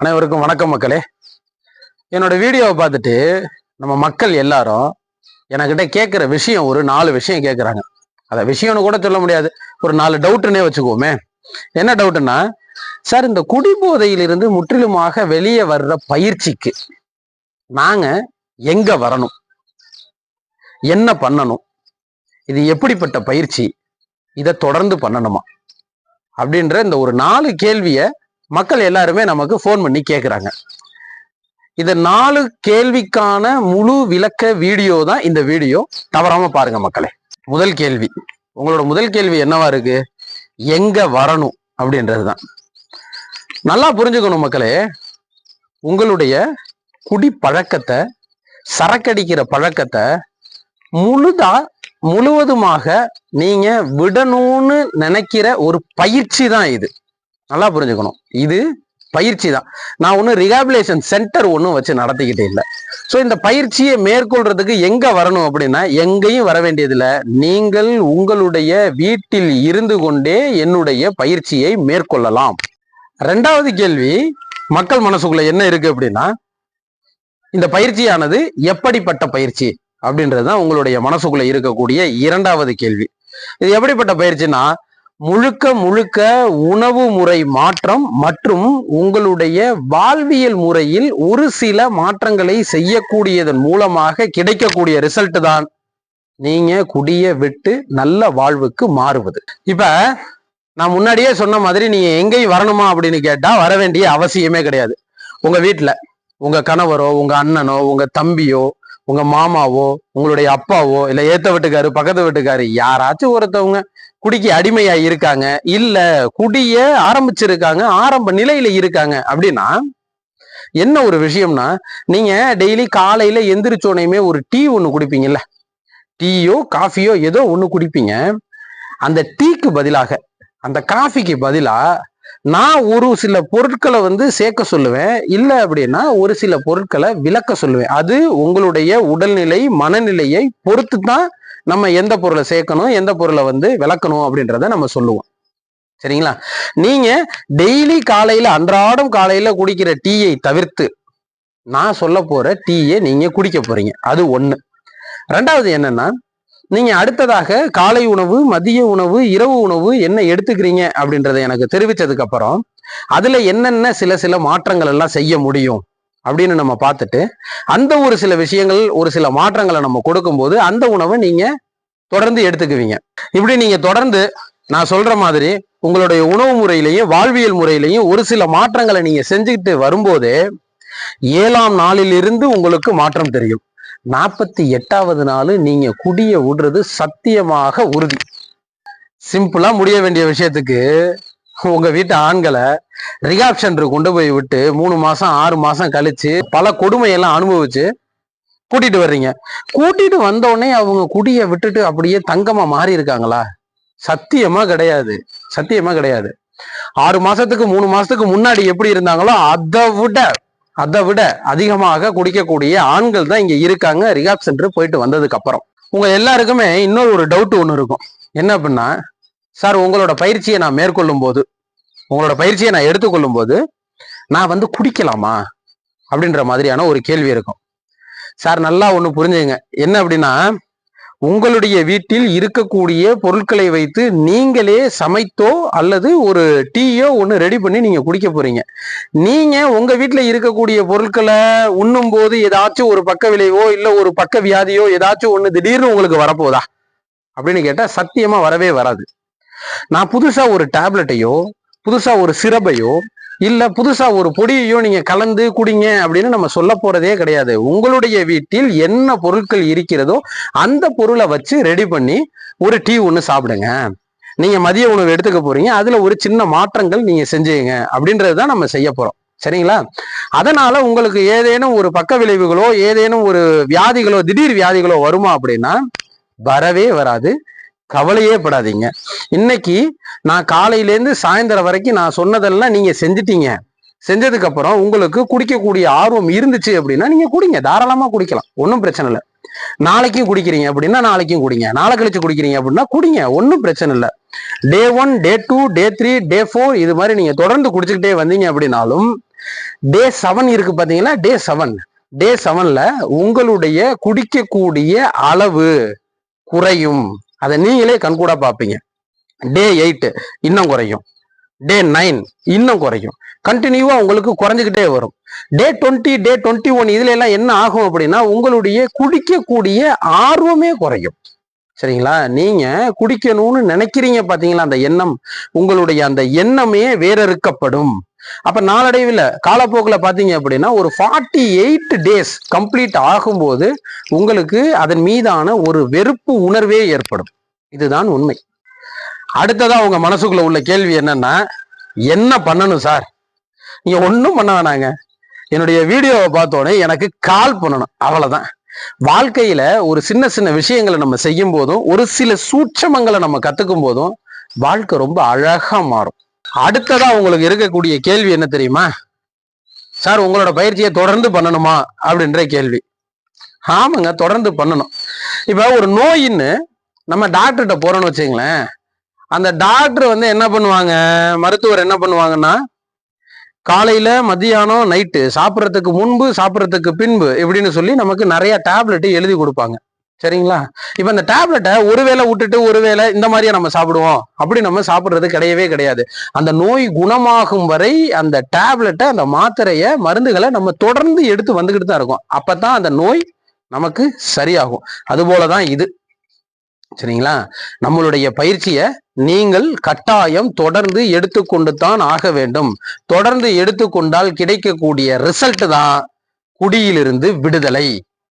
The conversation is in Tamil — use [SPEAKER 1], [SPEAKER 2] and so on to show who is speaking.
[SPEAKER 1] அனைவருக்கும் வணக்கம் மக்களே. என்னோட வீடியோவை பார்த்துட்டு நம்ம மக்கள் எல்லாரும் என்கிட்ட கேட்குற விஷயம் ஒரு நாலு விஷயம் கேட்குறாங்க அதை விஷயம்னு கூட சொல்ல முடியாது. ஒரு நாலு டவுட்டுன்னே வச்சுக்குவோமே. என்ன டவுட்டுன்னா சார் இந்த குடிபோதையிலிருந்து முற்றிலுமாக வெளியே வர்ற பயிற்சிக்கு நாங்க எங்க வரணும்? என்ன பண்ணணும்? இது எப்படிப்பட்ட பயிற்சி? இதை தொடர்ந்து பண்ணணுமா? அப்படின்ற இந்த ஒரு நாலு கேள்வியை மக்கள் எல்லாருமே நமக்கு ஃபோன் பண்ணி கேட்குறாங்க இந்த நாலு கேள்விக்கான முழு விளக்க வீடியோ தான் இந்த வீடியோ தவறாம பாருங்க மக்களே. முதல் கேள்வி. உங்களோட முதல் கேள்வி என்னவா இருக்கு? எங்க வரணும் அப்படின்றது தான் நல்லா புரிஞ்சுக்கணும் மக்களே. உங்களுடைய குடி பழக்கத்தை சரக்கடிக்கிற பழக்கத்தை முழுதா முழுவதுமாக நீங்க விடணும்னு நினைக்கிற ஒரு பயிற்சி தான் இது. நல்லா புரிஞ்சுக்கணும். இது பயிற்சி தான். நான் ஒன்றும் ரிஹாபிலேஷன் சென்டர் ஒன்றும் வச்சு நடத்திக்கிட்டே இல்லை. ஸோ இந்த பயிற்சியை மேற்கொள்றதுக்கு எங்கே வரணும் அப்படின்னா எங்கேயும் வர வேண்டியதில்லை. நீங்கள் உங்களுடைய வீட்டில் இருந்து கொண்டே என்னுடைய பயிற்சியை மேற்கொள்ளலாம். ரெண்டாவது கேள்வி மக்கள் மனசுக்குள்ள என்ன இருக்கு அப்படின்னா இந்த பயிற்சியானது எப்படிப்பட்ட பயிற்சி அப்படின்றது தான் உங்களுடைய மனசுக்குள்ள இருக்கக்கூடிய இரண்டாவது கேள்வி. இது எப்படிப்பட்ட பயிற்சினா முழுக்க முழுக்க உணவு முறை மாற்றம் மற்றும் உங்களுடைய வாழ்வியல் முறையில் ஒரு சில மாற்றங்களை செய்யக்கூடியதன் மூலமாக கிடைக்கக்கூடிய ரிசல்ட் தான் நீங்க குடிய விட்டு நல்ல வாழ்வுக்கு மாறுவது. இப்ப நான் முன்னாடியே சொன்ன மாதிரி நீங்க எங்கேயும் வரணுமா அப்படின்னு கேட்டா வர வேண்டிய அவசியமே கிடையாது. உங்க வீட்டுல உங்க கணவரோ உங்க அண்ணனோ உங்க தம்பியோ உங்க மாமாவோ உங்களுடைய அப்பாவோ இல்ல ஏத்த வீட்டுக்காரு பக்கத்து வீட்டுக்காரு யாராச்சும் ஒருத்தவங்க குடிக்கு அடிமையா இருக்காங்க. இல்ல குடிய ஆரம்பிச்சிருக்காங்க. ஆரம்ப நிலையில இருக்காங்க. அப்படின்னா என்ன ஒரு விஷயம்னா நீங்க டெய்லி காலையில எந்திரிச்சோனையுமே ஒரு டீ ஒண்ணு குடிப்பீங்கல்ல. டீயோ காஃபியோ ஏதோ ஒண்ணு குடிப்பீங்க. அந்த டீக்கு பதிலாக அந்த காஃபிக்கு பதிலா நான் ஒரு சில பொருட்களை வந்து சேர்க்க சொல்லுவேன். இல்ல அப்படின்னா ஒரு சில பொருட்களை விளக்க சொல்லுவேன். அது உங்களுடைய உடல்நிலை மனநிலையை பொறுத்து தான் நம்ம எந்த பொருளை சேர்க்கணும் எந்த பொருளை வந்து விளக்கணும் அப்படின்றத நம்ம சொல்லுவோம். சரிங்களா? நீங்க டெய்லி காலையில அன்றாடம் காலையில குடிக்கிற டீயை தவிர்த்து நான் சொல்ல போற டீயை நீங்க குடிக்க போறீங்க. அது ஒண்ணு. ரெண்டாவது என்னன்னா நீங்க அடுத்ததாக காலை உணவு மதிய உணவு இரவு உணவு என்ன எடுத்துக்கிறீங்க அப்படின்றத எனக்கு தெரிவிச்சதுக்கு அப்புறம் அதுல என்னென்ன சில சில மாற்றங்கள் எல்லாம் செய்ய முடியும்? அப்படின்னு நம்ம பார்த்துட்டு அந்த ஒரு சில விஷயங்கள் ஒரு சில மாற்றங்களை நம்ம கொடுக்கும்போது அந்த உணவை நீங்க தொடர்ந்து எடுத்துக்குவீங்க. இப்படி நீங்க தொடர்ந்து நான் சொல்ற மாதிரி உங்களுடைய உணவு முறையிலையும் வாழ்வியல் முறையிலையும் ஒரு சில மாற்றங்களை நீங்க செஞ்சுக்கிட்டு வரும்போதே ஏழாம் நாளிலிருந்து உங்களுக்கு மாற்றம் தெரியும். நாற்பத்தி எட்டாவது நாள் நீங்க குடிய விடுறது சத்தியமாக உறுதி. சிம்பிளா முடிய வேண்டிய விஷயத்துக்கு உங்க வீட்டு ஆண்களை ரிகாப் சென்டர் கொண்டு போய் விட்டு மூணு மாசம் ஆறு மாசம் கழிச்சு பல கொடுமையெல்லாம் அனுபவிச்சு கூட்டிட்டு வர்றீங்க. கூட்டிட்டு வந்த உடனே அவங்க குடிய விட்டுட்டு அப்படியே தங்கமா மாறி இருக்காங்களா? சத்தியமா கிடையாது. சத்தியமா கிடையாது. ஆறு மாசத்துக்கு மூணு மாசத்துக்கு முன்னாடி எப்படி இருந்தாங்களோ அதை விட அதை விட அதிகமாக குடிக்கக்கூடிய ஆண்கள் தான் இங்க இருக்காங்க. ரிகாப் சென்டர் போயிட்டு வந்ததுக்கு அப்புறம். உங்க எல்லாருக்குமே இன்னொரு ஒரு டவுட் ஒன்று இருக்கும். என்ன அப்படின்னா சார் உங்களோட பயிற்சியை நான் மேற்கொள்ளும் போது உங்களோட பயிற்சியை நான் எடுத்துக்கொள்ளும் போது நான் வந்து குடிக்கலாமா? அப்படின்ற மாதிரியான ஒரு கேள்வி இருக்கும். சார் நல்லா ஒன்று புரிஞ்சுங்க. என்ன அப்படின்னா உங்களுடைய வீட்டில் இருக்கக்கூடிய பொருட்களை வைத்து நீங்களே சமைத்தோ அல்லது ஒரு டீயோ ஒன்று ரெடி பண்ணி நீங்கள் குடிக்க போறீங்க. நீங்கள் உங்கள் வீட்டில் இருக்கக்கூடிய பொருட்களை உண்ணும் போது ஏதாச்சும் ஒரு பக்க விளைவோ இல்லை ஒரு பக்க வியாதியோ ஏதாச்சும் ஒன்று திடீர்னு உங்களுக்கு வரப்போதா? அப்படின்னு கேட்டால் சத்தியமாக வரவே வராது. நான் புதுசாக ஒரு டேப்லெட்டையோ புதுசா ஒரு சிறப்பையோ இல்ல புதுசா ஒரு பொடியையோ நீங்க கலந்து குடிங்க அப்படின்னு நம்ம சொல்ல போறதே கிடையாது. உங்களுடைய வீட்டில் என்ன பொருட்கள் இருக்கிறதோ அந்த பொருளை வச்சு ரெடி பண்ணி ஒரு டீ ஒன்று சாப்பிடுங்க. நீங்க மதிய உணவு எடுத்துக்க போறீங்க அதுல ஒரு சின்ன மாற்றங்கள் நீங்க செஞ்சுங்க அப்படின்றது தான் நம்ம செய்ய போறோம். சரிங்களா? அதனால உங்களுக்கு ஏதேனும் ஒரு பக்க விளைவுகளோ ஏதேனும் ஒரு வியாதிகளோ திடீர் வியாதிகளோ வருமா அப்படின்னா வரவே வராது. கவலையே படாதீங்க. இன்னைக்கு நான் காலையிலேருந்து சாயந்தரம் வரைக்கும் நான் சொன்னதெல்லாம் நீங்க செஞ்சிட்டீங்க. செஞ்சதுக்கு அப்புறம் உங்களுக்கு குடிக்கக்கூடிய ஆர்வம் இருந்துச்சு அப்படின்னா நீங்க குடிங்க. தாராளமா குடிக்கலாம். ஒன்றும் பிரச்சனை இல்லை. நாளைக்கும் குடிக்கிறீங்க அப்படின்னா நாளைக்கும் குடிங்க. நாளை கழிச்சு குடிக்கிறீங்க அப்படின்னா குடிங்க. ஒன்றும் பிரச்சனை இல்லை. Day one day two day three day four இது மாதிரி நீங்க தொடர்ந்து குடிச்சுக்கிட்டே வந்தீங்க அப்படின்னாலும் டே செவன் இருக்கு பாத்தீங்கன்னா டே செவன் டே செவன்ல உங்களுடைய குடிக்கக்கூடிய அளவு குறையும். அதை நீங்களே கண்கூடா பார்ப்பீங்க. டே எயிட்டு இன்னும் குறையும். டே நைன் இன்னும் குறையும். கண்டினியூவா உங்களுக்கு குறைஞ்சுக்கிட்டே வரும். Day twenty day twenty one இதுல எல்லாம் என்ன ஆகும் அப்படின்னா உங்களுடைய குடிக்கக்கூடிய ஆர்வமே குறையும். சரிங்களா? நீங்க குடிக்கணும்னு நினைக்கிறீங்க பாத்தீங்களா அந்த எண்ணம் உங்களுடைய அந்த எண்ணமே வேறறுக்கப்படும் அப்ப நாளடைவில் காலப்போக்கில் பாத்தீங்க அப்படின்னா ஒரு ஃபார்ட்டி எயிட் டேஸ் கம்ப்ளீட் ஆகும்போது உங்களுக்கு அதன் மீதான ஒரு வெறுப்பு உணர்வே ஏற்படும். இதுதான் உண்மை. அடுத்ததா உங்க மனசுக்குள்ள உள்ள கேள்வி என்னன்னா என்ன பண்ணணும் சார்? நீங்க ஒன்றும் பண்ண வேணாங்க. என்னுடைய வீடியோவை பார்த்தோன்னே எனக்கு கால் பண்ணணும் அவ்வளவுதான். வாழ்க்கையில ஒரு சின்ன சின்ன விஷயங்களை நம்ம செய்யும் போதும் ஒரு சில சூட்சமங்களை நம்ம கத்துக்கும் போதும் வாழ்க்கை ரொம்ப அழகா மாறும். அடுத்ததா உங்களுக்கு இருக்கக்கூடிய கேள்வி என்ன தெரியுமா? சார் உங்களோட பயிற்சியை தொடர்ந்து பண்ணணுமா? அப்படின்ற கேள்வி. ஆமாங்க தொடர்ந்து பண்ணணும். இப்ப ஒரு நோயின்னு நம்ம டாக்டர்கிட்ட போறோம்னு வச்சுங்களேன் அந்த டாக்டர் வந்து என்ன பண்ணுவாங்க? மருத்துவர் என்ன பண்ணுவாங்கன்னா காலையில மதியானம் நைட்டு சாப்பிட்றதுக்கு முன்பு சாப்பிட்றதுக்கு பின்பு இப்படின்னு சொல்லி நமக்கு நிறைய டேப்லெட் எழுதி கொடுப்பாங்க. சரிங்களா? இப்ப இந்த டேப்லெட்டை ஒரு வேளை விட்டுட்டு ஒரு வேளை இந்த மாதிரியா நம்ம சாப்பிடுவோம். அப்படி நம்ம சாப்பிடுறது கிடையவே கிடையாது. அந்த நோய் குணமாகும் வரை அந்த டேப்லெட்டை அந்த மாத்திரைய மருந்துகளை நம்ம தொடர்ந்து எடுத்து வந்துகிட்டு தான் இருக்கோம். அப்பதான் அந்த நோய் நமக்கு சரியாகும். அது போலதான் இது. சரிங்களா? நம்மளுடைய பயிற்சியை நீங்கள் கட்டாயம் தொடர்ந்து எடுத்துக்கொண்டு தான் ஆக வேண்டும். தொடர்ந்து எடுத்துக்கொண்டால் கிடைக்கக்கூடிய ரிசல்ட் தான் குடியிலிருந்து விடுதலை.